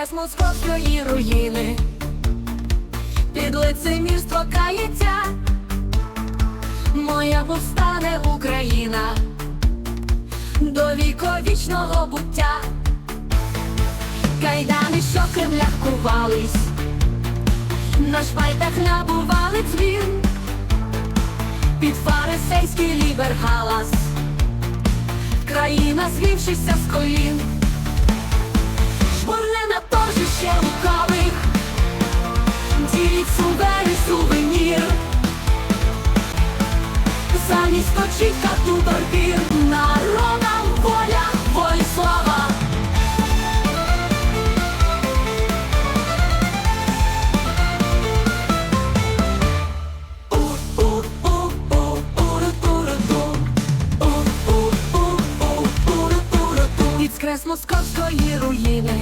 московської руїни, під лицемірство кається, моя повстане Україна. До віковічного буття, кайдани, що в Кремлях кувались, на шпальтах набували дзвін, під фарисейський лібергалас, країна звівшися з колін. Під московської руїни,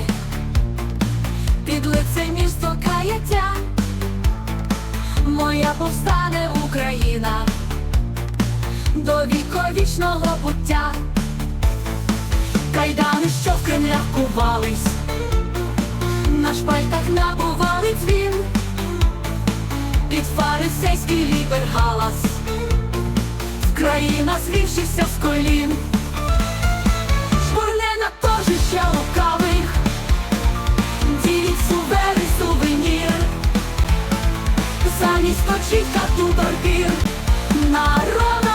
під лицемірство каяття, моя повстане Україна. До віковічного буття, кайдани, що в Кремлях кувались, на шпальтах набували дзвін, під фарисейський лібергалас, країна звівшися з колін. Самі спочить тату борбір народ.